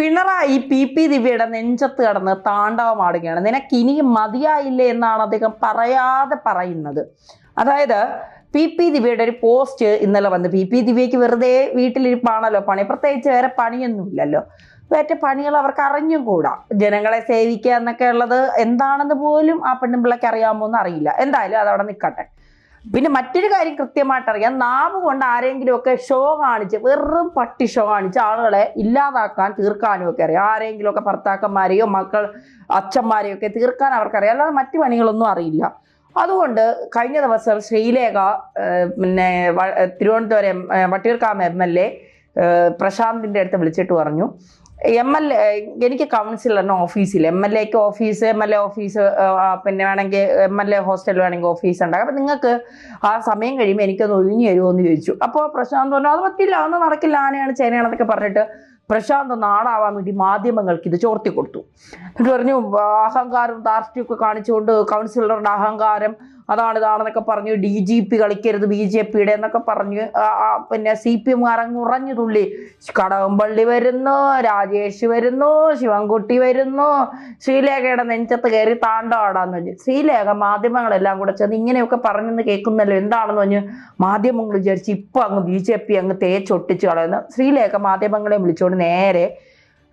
Pinarayi P P ദിവ്യയുടെ നെഞ്ചത്ത് കടന്ന് താണ്ഡവമാടുകയാണ് നിനക്ക് ഇനിയും മതിയായില്ലേ എന്നാണ് അദ്ദേഹം പറയാതെ പറയുന്നത്. അതായത് പി പി ദിവ്യയുടെ ഒരു പോസ്റ്റ് ഇന്നലെ വന്ന് പി പി ദിവ്യയ്ക്ക് വെറുതെ വീട്ടിലിരിപ്പാണല്ലോ പണി. പ്രത്യേകിച്ച് വേറെ പണിയൊന്നുമില്ലല്ലോ. വേറ്റ പണികൾ അവർക്ക് അറിഞ്ഞും കൂടാ. ജനങ്ങളെ സേവിക്കുക എന്നൊക്കെ ഉള്ളത് എന്താണെന്ന് പോലും ആ പെണ്ണുമ്പിള്ളക്ക് അറിയാമോ എന്ന് അറിയില്ല. എന്തായാലും അതവിടെ നിൽക്കട്ടെ. പിന്നെ മറ്റൊരു കാര്യം കൃത്യമായിട്ട് അറിയാം നാവ് കൊണ്ട് ആരെങ്കിലും ഒക്കെ ഷോ കാണിച്ച് വെറും പട്ടി ഷോ കാണിച്ച് ആളുകളെ ഇല്ലാതാക്കാൻ തീർക്കാനും ഒക്കെ അറിയാം. ആരെങ്കിലും ഒക്കെ ഭർത്താക്കന്മാരെയോ മക്കൾ അച്ഛന്മാരെയോ ഒക്കെ തീർക്കാൻ അവർക്കറിയാം. അല്ലാതെ മറ്റു പണികളൊന്നും അറിയില്ല. അതുകൊണ്ട് കഴിഞ്ഞ ദിവസം ശ്രീലേഖ പിന്നെ Thiruvananthapuram Vattiyoorkavu M L A പ്രശാന്തിന്റെ അടുത്ത് വിളിച്ചിട്ട് പറഞ്ഞു എം എൽ എ എനിക്ക് കൗൺസിലറിന് ഓഫീസിൽ എം എൽ എക്ക് office M L A office പിന്നെ വേണമെങ്കിൽ എം എൽ എ ഹോസ്റ്റൽ വേണമെങ്കിൽ ഓഫീസ് ഉണ്ടാകും അപ്പം നിങ്ങൾക്ക് ആ സമയം കഴിയുമ്പോൾ എനിക്കൊന്ന് ഒഴിഞ്ഞു തരുമോ എന്ന് ചോദിച്ചു. അപ്പോൾ പ്രശാന്ത് പറഞ്ഞു അത് പറ്റില്ല അതൊന്നും നടക്കില്ല. ആനയാണ് ചേനയാണെന്നൊക്കെ പറഞ്ഞിട്ട് പ്രശാന്ത് നാടാവാൻ വേണ്ടി മാധ്യമങ്ങൾക്ക് ഇത് ചോർത്തി കൊടുത്തു. എന്നിട്ട് പറഞ്ഞു അഹങ്കാരം ധാർഷ്ട്യമൊക്കെ കാണിച്ചുകൊണ്ട് കൗൺസിലറുടെ അഹങ്കാരം അതാണ് ഇതാണെന്നൊക്കെ പറഞ്ഞു ഡി ജി പി കളിക്കരുത് ബി ജെ പിയുടെ എന്നൊക്കെ പറഞ്ഞ് പിന്നെ സി പി എം ഉറഞ്ഞു തുള്ളി. കടകംപള്ളി വരുന്നു രാജേഷ് വരുന്നു ശിവൻകുട്ടി വരുന്നു. ശ്രീലേഖയുടെ നെഞ്ചത്ത് കയറി താണ്ടാടാന്ന് വെച്ചു ശ്രീലേഖ മാധ്യമങ്ങളെല്ലാം കൂടെ ചെന്ന് ഇങ്ങനെയൊക്കെ പറഞ്ഞെന്ന് കേൾക്കുന്നല്ലോ എന്താണെന്ന് പറഞ്ഞ് മാധ്യമങ്ങൾ വിചാരിച്ച് ഇപ്പൊ അങ്ങ് ബി ജെ പി അങ്ങ് തേച്ചൊട്ടിച്ച് കളയുന്നു ശ്രീലേഖ മാധ്യമങ്ങളെ വിളിച്ചുകൊണ്ട് നേരെ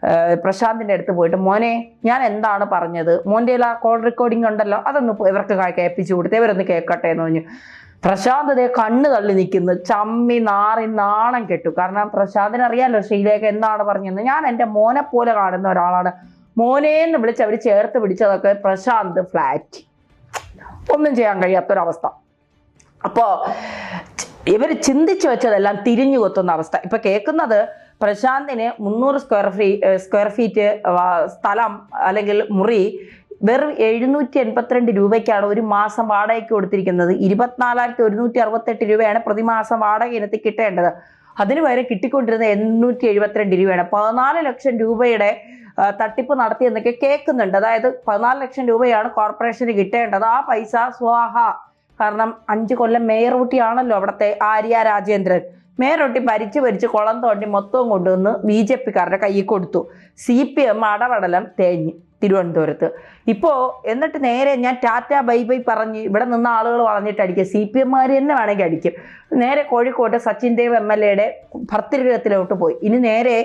ഏഹ് പ്രശാന്തിന്റെ അടുത്ത് പോയിട്ട് മോനെ ഞാൻ എന്താണ് പറഞ്ഞത്? മോന്റെ ആ കോൾ റെക്കോർഡിംഗ് ഉണ്ടല്ലോ അതൊന്ന് ഇവർക്ക് കേൾപ്പിച്ചു കൊടുത്ത് ഇവരൊന്ന് കേൾക്കട്ടെ എന്ന് പറഞ്ഞു. പ്രശാന്ത് ദേ കണ്ണ് തള്ളി നിൽക്കുന്നു ചമ്മി നാറി നാണം കെട്ടു. കാരണം പ്രശാന്തിന് അറിയാലോ ശ്രീലേഖ എന്താണ് പറഞ്ഞത് ഞാൻ എന്റെ മോനെ പോലെ കാണുന്ന ഒരാളാണ്. മോനേന്ന് വിളിച്ച് അവർ ചേർത്ത് പിടിച്ചതൊക്കെ പ്രശാന്ത് ഫ്ലാറ്റ് ഒന്നും ചെയ്യാൻ കഴിയാത്തൊരവസ്ഥ. അപ്പോൾ ഇവർ ചിന്തിച്ചു വെച്ചതെല്ലാം തിരിഞ്ഞു കൊത്തുന്ന അവസ്ഥ. ഇപ്പൊ കേൾക്കുന്നത് പ്രശാന്തിന് മുന്നൂറ് സ്ക്വയർ ഫീ സ്ക്വയർ ഫീറ്റ് സ്ഥലം അല്ലെങ്കിൽ മുറി വെറും എഴുന്നൂറ്റി എൺപത്തിരണ്ട് രൂപയ്ക്കാണ് ഒരു മാസം വാടകയ്ക്ക് കൊടുത്തിരിക്കുന്നത്. ഇരുപത്തിനാലായിരത്തി ഒരുന്നൂറ്റി അറുപത്തെട്ട് രൂപയാണ് പ്രതിമാസം വാടക ഇനത്തിൽ കിട്ടേണ്ടത്. അതിന് പകരം കിട്ടിക്കൊണ്ടിരുന്ന എണ്ണൂറ്റി എഴുപത്തിരണ്ട് രൂപയാണ്. പതിനാല് ലക്ഷം രൂപയുടെ തട്ടിപ്പ് നടത്തി എന്നൊക്കെ കേൾക്കുന്നുണ്ട്. അതായത് പതിനാല് ലക്ഷം രൂപയാണ് കോർപ്പറേഷന് കിട്ടേണ്ടത്. ആ പൈസ സ്വാഹ. കാരണം അഞ്ച് കൊല്ലം മേയർ ഊട്ടിയാണല്ലോ അവിടുത്തെ ആര്യ രാജേന്ദ്രൻ. മേയറൂട്ടി ഭരിച്ച് ഭരിച്ച് കുളം തോണ്ടി മൊത്തവും കൊണ്ടുവന്ന് ബി ജെ പിക്കാരുടെ കയ്യിൽ കൊടുത്തു. സി പി എം അടപടലം തേഞ്ഞ് തിരുവനന്തപുരത്ത്. ഇപ്പോൾ എന്നിട്ട് നേരെ ഞാൻ ടാറ്റ ബൈ ബൈ പറഞ്ഞ് ഇവിടെ നിന്ന് ആളുകൾ വളഞ്ഞിട്ട് അടിക്കും സി പി എമ്മാർ തന്നെ വേണമെങ്കിൽ അടിക്കും. നേരെ കോഴിക്കോട്ട് സച്ചിൻ ദേവ് എം എൽ എയുടെ ഭർത്തൃഗൃഹത്തിലോട്ട് പോയി. ഇനി നേരെ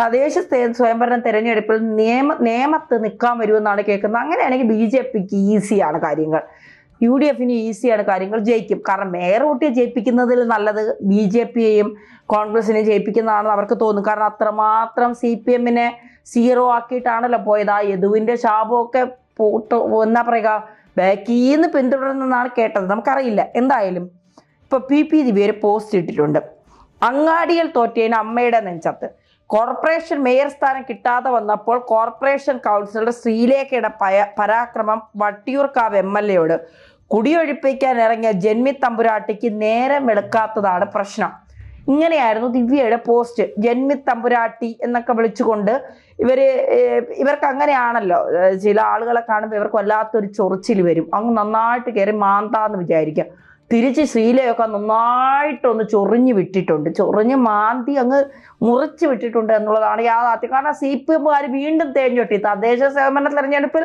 തദ്ദേശ സ്വയംഭരണ തെരഞ്ഞെടുപ്പിൽ നിയമ നിയമത്ത് നിൽക്കാൻ വരുമെന്നാണ് കേൾക്കുന്നത്. അങ്ങനെയാണെങ്കിൽ ബി ജെ പിക്ക് ഈസിയാണ് കാര്യങ്ങൾ. യു ഡി എഫിന് ഈസിയാണ് കാര്യങ്ങൾ ജയിക്കും. കാരണം മേയർ വോട്ടിയെ ജയിപ്പിക്കുന്നതിൽ നല്ലത് ബി ജെ പിയെയും കോൺഗ്രസിനെ ജയിപ്പിക്കുന്നതാണെന്ന് അവർക്ക് തോന്നും. കാരണം അത്രമാത്രം സി പി എമ്മിനെ സീറോ ആക്കിയിട്ടാണല്ലോ പോയത്. ആ യദുവിന്റെ ശാപമൊക്കെ പോട്ട് എന്നാ പറയുക ബാക്കീന്ന് പിന്തുടരുന്നെന്നാണ് കേട്ടത്. നമുക്കറിയില്ല. എന്തായാലും ഇപ്പൊ പി. പി. ദിവ്യ പോസ്റ്റ് ഇട്ടിട്ടുണ്ട്. അങ്ങാടിയിൽ തോറ്റേന് അമ്മയുടെ നെഞ്ചത്ത്. കോർപ്പറേഷൻ മേയർ സ്ഥാനം കിട്ടാതെ വന്നപ്പോൾ കോർപ്പറേഷൻ കൗൺസിലർ ശ്രീലേഖയുടെ പരാക്രമം വട്ടിയൂർക്കാവ് എം എൽ എയോട്. കുടിയൊഴിപ്പിക്കാൻ ഇറങ്ങിയ ജന്മി തമ്പുരാട്ടിക്ക് നേരം വെളുക്കാത്തതാണ് പ്രശ്നം. ഇങ്ങനെയായിരുന്നു ദിവ്യയുടെ പോസ്റ്റ്. ജന്മി തമ്പുരാട്ടി എന്നൊക്കെ വിളിച്ചുകൊണ്ട് ഇവർ ഇവർക്ക് അങ്ങനെയാണല്ലോ ചില ആളുകളെ കാണുമ്പോൾ ഇവർക്ക് വല്ലാത്തൊരു ചൊറിച്ചിൽ വരും. അങ്ങ് നന്നായിട്ട് കയറി മാന്താന്ന് വിചാരിക്കാം. തിരിച്ച് ശ്രീലയൊക്കെ നന്നായിട്ടൊന്ന് ചൊറിഞ്ഞ് വിട്ടിട്ടുണ്ട്. ചൊറിഞ്ഞ് മാന്തി അങ്ങ് മുറിച്ച് വിട്ടിട്ടുണ്ട് എന്നുള്ളതാണ് യാഥാർത്ഥ്യം. കാരണം സി പി എമ്മുകാർ വീണ്ടും തേഞ്ഞൊട്ടി തദ്ദേശ സേവന തെരഞ്ഞെടുപ്പിൽ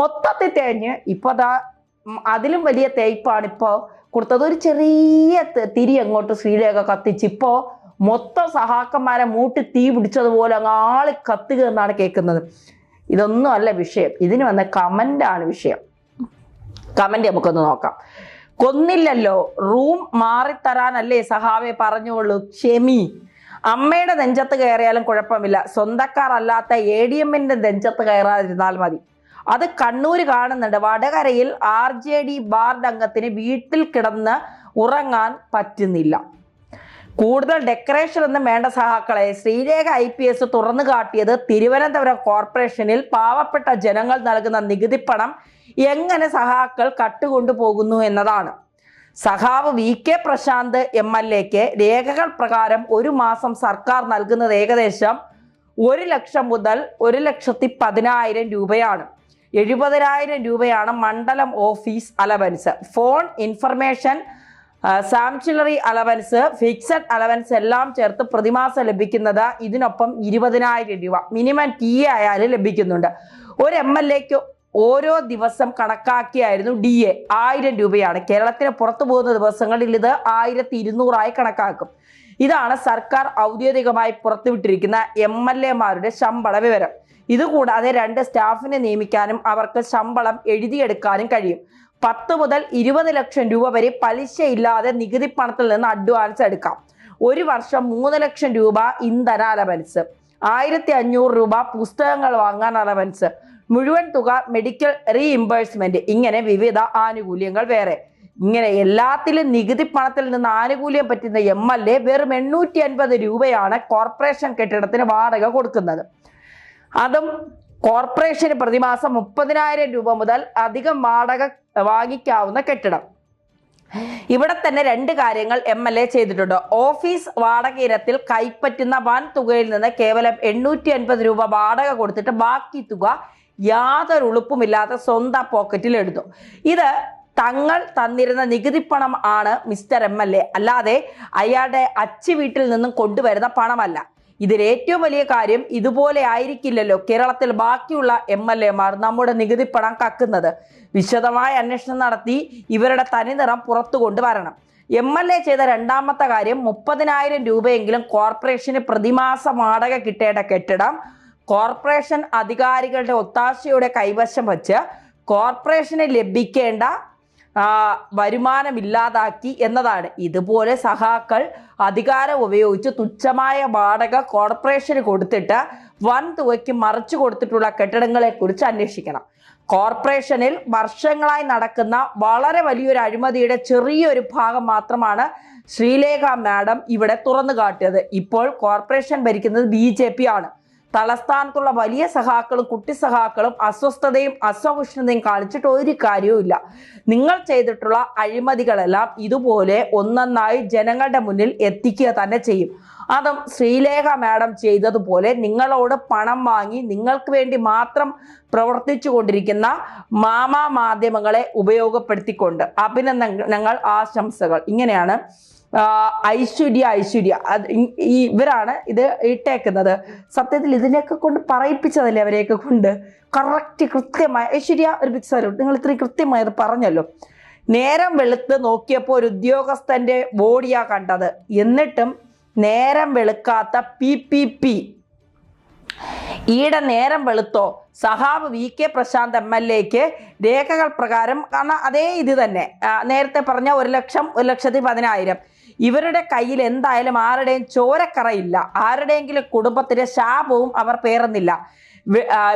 മൊത്തത്തിൽ തേഞ്ഞ്. ഇപ്പൊ അതാ ഉം, അതിലും വലിയ തേയ്പ്പാണ് ഇപ്പോൾ കൊടുത്തത്. ഒരു ചെറിയ തിരി അങ്ങോട്ട് ശ്രീലേഖ കത്തിച്ച് ഇപ്പോ മൊത്തം സഹാക്കന്മാരെ മൂട്ടി തീ പിടിച്ചതുപോലെ അങ്ങ് ആൾ കത്തുക എന്നാണ് കേൾക്കുന്നത്. ഇതൊന്നും അല്ല വിഷയം. ഇതിന് വന്ന കമന്റാണ് വിഷയം. കമന്റ് നമുക്കൊന്ന് നോക്കാം. കൊന്നില്ലല്ലോ. റൂം മാറിത്തരാനല്ലേ സഹാവെ പറഞ്ഞോളൂ ക്ഷമി. അമ്മയുടെ നെഞ്ചത്ത് കയറിയാലും കുഴപ്പമില്ല. സ്വന്തക്കാർ അല്ലാത്ത എ ഡി എമ്മിന്റെ നെഞ്ചത്ത് കയറാതിരുന്നാൽ മതി. അത് കണ്ണൂർ കാണുന്നുണ്ട്. വടകരയിൽ ആർ ജെ ഡി ബാർഡ് അംഗത്തിന് വീട്ടിൽ കിടന്ന് ഉറങ്ങാൻ പറ്റുന്നില്ല. കൂടുതൽ ഡെക്കറേഷൻ ഒന്നും വേണ്ട സഹാക്കളെ. ശ്രീരേഖ ഐ പി എസ് തുറന്നു കാട്ടിയത് തിരുവനന്തപുരം കോർപ്പറേഷനിൽ പാവപ്പെട്ട ജനങ്ങൾ നൽകുന്ന നികുതിപ്പണം എങ്ങനെ സഹാക്കൾ കട്ടുകൊണ്ടു പോകുന്നു എന്നതാണ്. സഹാവ് V K Prashanth M L എക്ക് രേഖകൾ പ്രകാരം ഒരു മാസം സർക്കാർ നൽകുന്നത് ഏകദേശം ഒരു ലക്ഷം മുതൽ ഒരു ലക്ഷത്തി പതിനായിരം രൂപയാണ്. എഴുപതിനായിരം രൂപയാണ് മണ്ഡലം office allowance. Phone information sumptuary allowance fixed allowance എല്ലാം ചേർത്ത് പ്രതിമാസം ലഭിക്കുന്നത് ഇതിനൊപ്പം ഇരുപതിനായിരം രൂപ. മിനിമം ടി എ ആയാലും ലഭിക്കുന്നുണ്ട്. ഒരു എം എൽ എക്ക് ഓരോ ദിവസം കണക്കാക്കിയായിരുന്നു ഡി എ. ആയിരം രൂപയാണ്. കേരളത്തിന് പുറത്തു പോകുന്ന ദിവസങ്ങളിൽ ഇത് ആയിരത്തി ഇരുന്നൂറായി കണക്കാക്കും. ഇതാണ് സർക്കാർ ഔദ്യോഗികമായി പുറത്തുവിട്ടിരിക്കുന്ന എം എൽ എമാരുടെ ശമ്പള വിവരം. ഇതുകൂടാതെ രണ്ട് സ്റ്റാഫിനെ നിയമിക്കാനും അവർക്ക് ശമ്പളം എഴുതിയെടുക്കാനും കഴിയും. പത്ത് മുതൽ ഇരുപത് ലക്ഷം രൂപ വരെ പലിശയില്ലാതെ നികുതി പണത്തിൽ നിന്ന് അഡ്വാൻസ് എടുക്കാം. ഒരു വർഷം മൂന്ന് ലക്ഷം രൂപ ഇന്ധന അലവൻസ്. ആയിരത്തി അഞ്ഞൂറ് രൂപ പുസ്തകങ്ങൾ വാങ്ങാൻ അലവൻസ്. മുഴുവൻ തുക മെഡിക്കൽ റീഇംബേഴ്സ്മെന്റ് ഇങ്ങനെ വിവിധ ആനുകൂല്യങ്ങൾ വേറെ. ഇങ്ങനെ എല്ലാത്തിലും നികുതി പണത്തിൽ നിന്ന് ആനുകൂല്യം പറ്റുന്ന എം എൽ എ വെറും എണ്ണൂറ്റി അൻപത് രൂപയാണ് കോർപ്പറേഷൻ കെട്ടിടത്തിന് വാടക കൊടുക്കുന്നത്. അതും കോർപ്പറേഷന് പ്രതിമാസം മുപ്പതിനായിരം രൂപ മുതൽ അധികം വാടക വാങ്ങിക്കാവുന്ന കെട്ടിടം. ഇവിടെ തന്നെ രണ്ട് കാര്യങ്ങൾ എം എൽ എ ചെയ്തിട്ടുണ്ട്. ഓഫീസ് വാടക ഇനത്തിൽ കൈപ്പറ്റുന്ന വൻ തുകയിൽ നിന്ന് കേവലം എണ്ണൂറ്റി അൻപത് രൂപ വാടക കൊടുത്തിട്ട് ബാക്കി തുക യാതൊരു ഉളുപ്പുമില്ലാതെ സ്വന്തം പോക്കറ്റിൽ എടുത്തു. ഇത് തങ്ങൾ തന്നിരുന്ന നികുതി പണം ആണ് മിസ്റ്റർ എം എൽ എ അല്ലാതെ അയാളുടെ അച്ചു വീട്ടിൽ നിന്നും കൊണ്ടുവരുന്ന പണമല്ല. ഇതിൽ ഏറ്റവും വലിയ കാര്യം ഇതുപോലെ ആയിരിക്കില്ലല്ലോ കേരളത്തിൽ ബാക്കിയുള്ള എം എൽ എമാർ നമ്മുടെ നികുതി പണം കക്കുന്നത്. വിശദമായ അന്വേഷണം നടത്തി ഇവരുടെ തനിനിറം പുറത്തു കൊണ്ടുവരണം. എം എൽ എ ചെയ്ത രണ്ടാമത്തെ കാര്യം മുപ്പതിനായിരം രൂപയെങ്കിലും കോർപ്പറേഷന് പ്രതിമാസ വാടക കിട്ടേണ്ട കെട്ടിടം കോർപ്പറേഷൻ അധികാരികളുടെ ഒത്താശയുടെ കൈവശം വച്ച് കോർപ്പറേഷന് ലഭിക്കേണ്ട വരുമാനമില്ലാതാക്കി എന്നതാണ്. ഇതുപോലെ സഹാക്കൾ അധികാരം ഉപയോഗിച്ച് തുച്ഛമായ വാടക കോർപ്പറേഷന് കൊടുത്തിട്ട് വൻ തുകയ്ക്ക് മറിച്ചു കൊടുത്തിട്ടുള്ള കെട്ടിടങ്ങളെക്കുറിച്ച് അന്വേഷിക്കണം. കോർപ്പറേഷനിൽ വർഷങ്ങളായി നടക്കുന്ന വളരെ വലിയൊരു അഴിമതിയുടെ ചെറിയൊരു ഭാഗം മാത്രമാണ് ശ്രീലേഖ മാഡം ഇവിടെ തുറന്നു കാട്ടിയത്. ഇപ്പോൾ കോർപ്പറേഷൻ ഭരിക്കുന്നത് ബി ആണ്. തലസ്ഥാനത്തുള്ള വലിയ സഹാക്കളും കുട്ടി സഹാക്കളും അസ്വസ്ഥതയും അസഹിഷ്ണുതയും കാണിച്ചിട്ട് ഒരു കാര്യവും ഇല്ല നിങ്ങൾ ചെയ്തിട്ടുള്ള അഴിമതികളെല്ലാം ഇതുപോലെ ഒന്നൊന്നായി ജനങ്ങളുടെ മുന്നിൽ എത്തിക്കുക തന്നെ ചെയ്യും. അതും ശ്രീലേഖ മാഡം ചെയ്തതുപോലെ നിങ്ങളോട് പണം വാങ്ങി നിങ്ങൾക്ക് വേണ്ടി മാത്രം പ്രവർത്തിച്ചു കൊണ്ടിരിക്കുന്ന മാമാ മാധ്യമങ്ങളെ ഉപയോഗപ്പെടുത്തിക്കൊണ്ട് അഭിനന്ദനങ്ങൾ ആശംസകൾ. ഇങ്ങനെയാണ് ഐശ്വര്യ ഐശ്വര്യ. അത് ഈ ഇവരാണ് ഇത് ഇട്ടേക്കുന്നത്. സത്യത്തിൽ ഇതിനെയൊക്കെ കൊണ്ട് പറയിപ്പിച്ചതല്ലേ അവരെയൊക്കെ കൊണ്ട്? കറക്റ്റ് കൃത്യമായ ഐശ്വര്യ ഒരു ബിഗ് നിങ്ങൾ ഇത്രയും കൃത്യമായി അത് പറഞ്ഞല്ലോ. നേരം വെളുത്ത് നോക്കിയപ്പോൾ ഒരു ഉദ്യോഗസ്ഥന്റെ ബോഡിയാ കണ്ടത്. എന്നിട്ടും നേരം വെളുക്കാത്ത പി പി പി. ഈടെ നേരം വെളുത്തോ സഹാബ് V K Prashanth M L എക്ക് രേഖകൾ പ്രകാരം കാരണം അതേ ഇത് തന്നെ. നേരത്തെ പറഞ്ഞ ഒരു ലക്ഷം ഒരു ലക്ഷത്തി പതിനായിരം. ഇവരുടെ കയ്യിൽ എന്തായാലും ആരുടെയും ചോരക്കറയില്ല. ആരുടെയെങ്കിലും കുടുംബത്തിന്റെ ശാപവും അവർ പേറുന്നില്ല.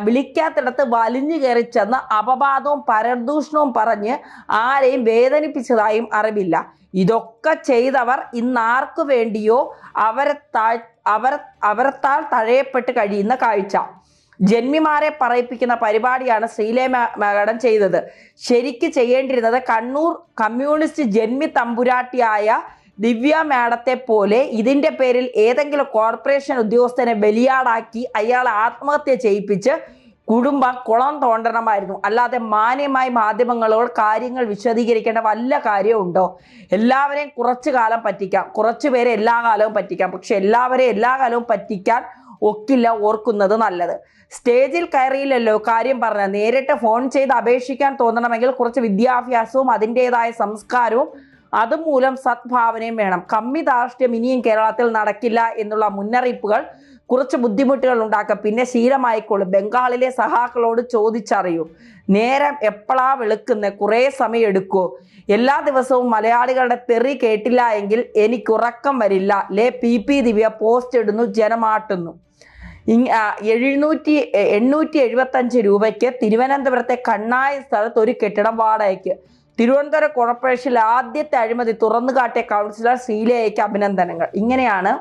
വിളിക്കാത്തിടത്ത് വലിഞ്ഞു കയറി ചെന്ന് അപവാദവും പരദൂഷണവും പറഞ്ഞ് ആരെയും വേദനിപ്പിച്ചതായും അറിവില്ല. ഇതൊക്കെ ചെയ്തവർ ഇന്ന് ആർക്കു വേണ്ടിയോ അവരെ താഴ് അവർ അവരത്താൽ തഴയപ്പെട്ട് കഴിയുന്ന കാഴ്ച. ജന്മിമാരെ പറയിപ്പിക്കുന്ന പരിപാടിയാണ് ശ്രീലേ മകടൻ ചെയ്തത്. ശരിക്ക് ചെയ്യേണ്ടിരുന്നത് കണ്ണൂർ കമ്മ്യൂണിസ്റ്റ് ജന്മി തമ്പുരാട്ടിയായ ദിവ്യ മാഡത്തെ പോലെ ഇതിന്റെ പേരിൽ ഏതെങ്കിലും കോർപ്പറേഷൻ ഉദ്യോഗസ്ഥനെ ബലിയാടാക്കി അയാളെ ആത്മഹത്യ ചെയ്യിപ്പിച്ച് കുടുംബം കുളം തോണ്ടണമായിരുന്നു. അല്ലാതെ മാന്യമായി മാധ്യമങ്ങളോട് കാര്യങ്ങൾ വിശദീകരിക്കേണ്ട വല്ല കാര്യമുണ്ടോ എല്ലാവരെയും കുറച്ചു കാലം പറ്റിക്കാം. കുറച്ചു പേരെ എല്ലാ കാലവും പറ്റിക്കാം. പക്ഷെ എല്ലാവരെയും എല്ലാ കാലവും പറ്റിക്കാൻ ഒക്കില്ല ഓർക്കുന്നത് നല്ലത്. സ്റ്റേജിൽ കയറിയില്ലല്ലോ കാര്യം പറഞ്ഞ നേരിട്ട് ഫോൺ ചെയ്ത് അപേക്ഷിക്കാൻ തോന്നണമെങ്കിൽ കുറച്ച് വിദ്യാഭ്യാസവും അതിന്റെതായ സംസ്കാരവും അതുമൂലം സദ്ഭാവനയും വേണം. കമ്മി ധാർഷ്ട്യം ഇനിയും കേരളത്തിൽ നടക്കില്ല എന്നുള്ള മുന്നറിയിപ്പുകൾ കുറച്ച് ബുദ്ധിമുട്ടുകൾ ഉണ്ടാക്കുക പിന്നെ ശീലമായിക്കോളും. ബംഗാളിലെ സഹാക്കളോട് ചോദിച്ചറിയൂ. നേരം എപ്പോഴാ വെളുക്കുന്ന? കുറേ സമയം എടുക്കൂ. എല്ലാ ദിവസവും മലയാളികളുടെ തെറി കേട്ടില്ല എങ്കിൽ എനിക്ക് ഉറക്കം വരില്ല. ലേ പി പി ദിവ്യ പോസ്റ്റ് ഇടുന്നു ജനമാട്ടുന്നു. എഴുന്നൂറ്റി എണ്ണൂറ്റി എഴുപത്തഞ്ച് രൂപയ്ക്ക് തിരുവനന്തപുരത്തെ കണ്ണായ സ്ഥലത്ത് ഒരു കെട്ടിടം വാടകയ്ക്ക്. തിരുവനന്തപുരം കോർപ്പറേഷനിൽ ആദ്യത്തെ അഴിമതി തുറന്നു കാട്ടിയ കൗൺസിലർ സീലയ്ക്ക് അഭിനന്ദനങ്ങൾ. ഇങ്ങനെയാണ്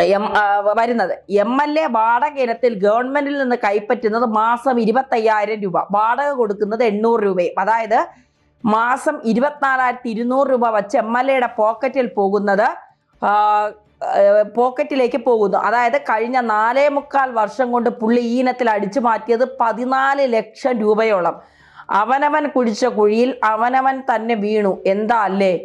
എം- വരുന്നത്. എം എൽ എ വാടക ഇനത്തിൽ ഗവൺമെന്റിൽ നിന്ന് കൈപ്പറ്റുന്നത് മാസം ഇരുപത്തയ്യായിരം രൂപ. വാടക കൊടുക്കുന്നത് എണ്ണൂറ് രൂപയും. അതായത് മാസം ഇരുപത്തിനാലായിരത്തി ഇരുന്നൂറ് രൂപ വച്ച് എം എൽ എയുടെ പോക്കറ്റിൽ പോകുന്നത് പോക്കറ്റിലേക്ക് പോകുന്നു. അതായത് കഴിഞ്ഞ നാലേ മുക്കാൽ വർഷം കൊണ്ട് പുള്ളി ഈ ഇനത്തിൽ അടിച്ചു മാറ്റിയത് പതിനാല് ലക്ഷം രൂപയോളം. അവനവൻ കുഴിച്ച കുഴിയിൽ അവനവൻ തന്നെ വീണു. എന്താ അല്ലേ?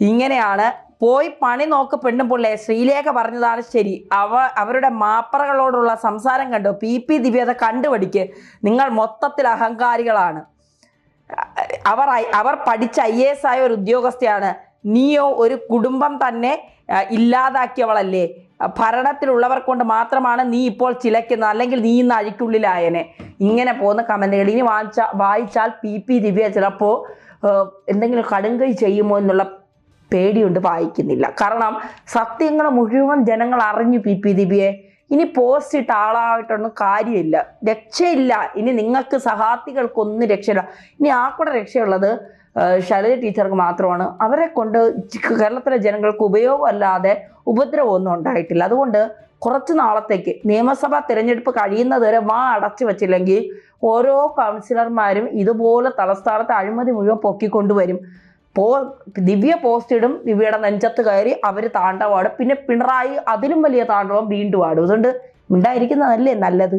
ഇങ്ങനെയാണ്. പോയി പണി നോക്ക് പെണ്ണും പിള്ളേ. ശ്രീലേഖ പറഞ്ഞതാണ് ശരി. അവ അവരുടെ മാപ്പറകളോടുള്ള സംസാരം കണ്ടു? പി. പി. ദിവ്യത കണ്ടുപഠിക്ക്. നിങ്ങൾ മൊത്തത്തിൽ അഹങ്കാരികളാണ്. അവർ അവർ പഠിച്ച ഐ എസ് ആയ ഒരു ഉദ്യോഗസ്ഥയാണ്. നീയോ ഒരു കുടുംബം തന്നെ ഇല്ലാതാക്കിയവളല്ലേ? ഭരണത്തിലുള്ളവർ കൊണ്ട് മാത്രമാണ് നീ ഇപ്പോൾ ചിലയ്ക്കുന്നത്. അല്ലെങ്കിൽ നീ ഇന്ന് അഴിക്കുള്ളിലായനെ. ഇങ്ങനെ പോകുന്ന കമന്റുകൾ ഇനി വായിച്ച വായിച്ചാൽ പി പി ദിവ്യ ചിലപ്പോൾ എന്തെങ്കിലും കടുങ്കൈ ചെയ്യുമോ എന്നുള്ള പേടിയുണ്ട് വായിക്കുന്നില്ല. കാരണം സത്യങ്ങൾ മുഴുവൻ ജനങ്ങൾ അറിഞ്ഞു പി പി ദിവ്യയെ ഇനി പോസ്റ്റ് ഇട്ട ആളായിട്ടൊന്നും കാര്യമില്ല. രക്ഷയില്ല. ഇനി നിങ്ങൾക്ക് സഹാർത്ഥികൾക്കൊന്നും രക്ഷയില്ല. ഇനി ആ കൂടെ രക്ഷയുള്ളത്? ശൈലജ ടീച്ചർക്ക് മാത്രമാണ്. അവരെ കൊണ്ട് കേരളത്തിലെ ജനങ്ങൾക്ക് ഉപയോഗമല്ലാതെ ഉപദ്രവമൊന്നും ഉണ്ടായിട്ടില്ല. അതുകൊണ്ട് കുറച്ച് നാളത്തേക്ക് നിയമസഭാ തിരഞ്ഞെടുപ്പ് കഴിയുന്നത് വരെ വാ അടച്ചു വച്ചില്ലെങ്കിൽ ഓരോ കൗൺസിലർമാരും ഇതുപോലെ തലസ്ഥാനത്ത് അഴിമതി മുഴുവൻ പൊക്കിക്കൊണ്ടുവരും. പോ ദിവ്യ പോസ്റ്റിടും ദിവ്യയുടെ നെഞ്ചത്ത് കയറി അവർ താണ്ഡവാടും പിന്നെ പിണറായി അതിലും വലിയ താണ്ടവം വീണ്ടും ആടും. അതുകൊണ്ട് ഉണ്ടായിരിക്കുന്നതല്ലേ നല്ലത്?